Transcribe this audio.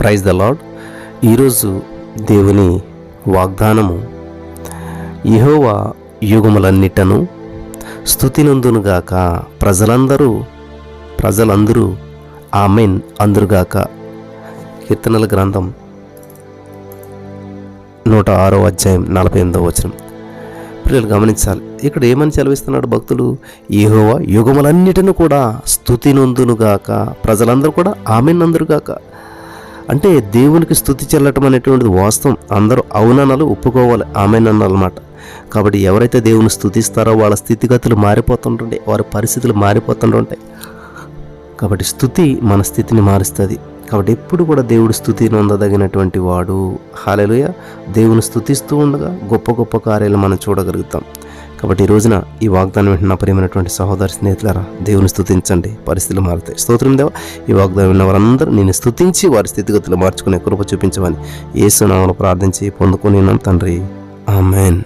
Praise the lord ఈరోజు దేవుని వాగ్దానము యహోవా యుగములన్నిటను స్థుతినందునుగాక ప్రజలందరూ ప్రజలందరూ ఆమెన్ అందురుగాక కీర్తనల గ్రంథం నూట ఆరో అధ్యాయం నలభై ఎనిమిదో వచనం. పిల్లలు గమనించాలి ఇక్కడ ఏమని చెలవిస్తున్నాడు భక్తులు? ఏహోవా యుగములన్నిటిని కూడా స్థుతి నొందునుగాక ప్రజలందరూ కూడా ఆమెనందురుగాక అంటే దేవునికి స్థుతి చెల్లటం అనేటువంటిది వాస్తవం. అందరూ అవునన్నలు ఒప్పుకోవాలి. ఆమెనన్నమాట కాబట్టి ఎవరైతే దేవుని స్థుతిస్తారో వాళ్ళ స్థితిగతులు మారిపోతుంటుంటాయి వారి పరిస్థితులు మారిపోతుంటుంటాయి. కాబట్టి స్థుతి మన స్థితిని మారుస్తుంది. కాబట్టి ఎప్పుడు కూడా దేవుడు స్థుతి నొందదగినటువంటి వాడు. హాలెలుయ దేవుని స్థుతిస్తూ ఉండగా గొప్ప గొప్ప కార్యాలు మనం చూడగలుగుతాం. కాబట్టి ఈ రోజున ఈ వాగ్దానం వింటున్న ప్రియమైనటువంటి సహోదరి స్నేహితులారా దేవుని స్థుతించండి. పరిస్థితులు మారుతాయి స్తోత్రం దేవ. ఈ వాగ్దానం విన్న వారందరూ నేను స్థుతించి వారి స్థితిగతులు మార్చుకునే కృప చూపించమని ఏసునామను ప్రార్థించి పొందుకునేనాం తండ్రి. ఆమెన్.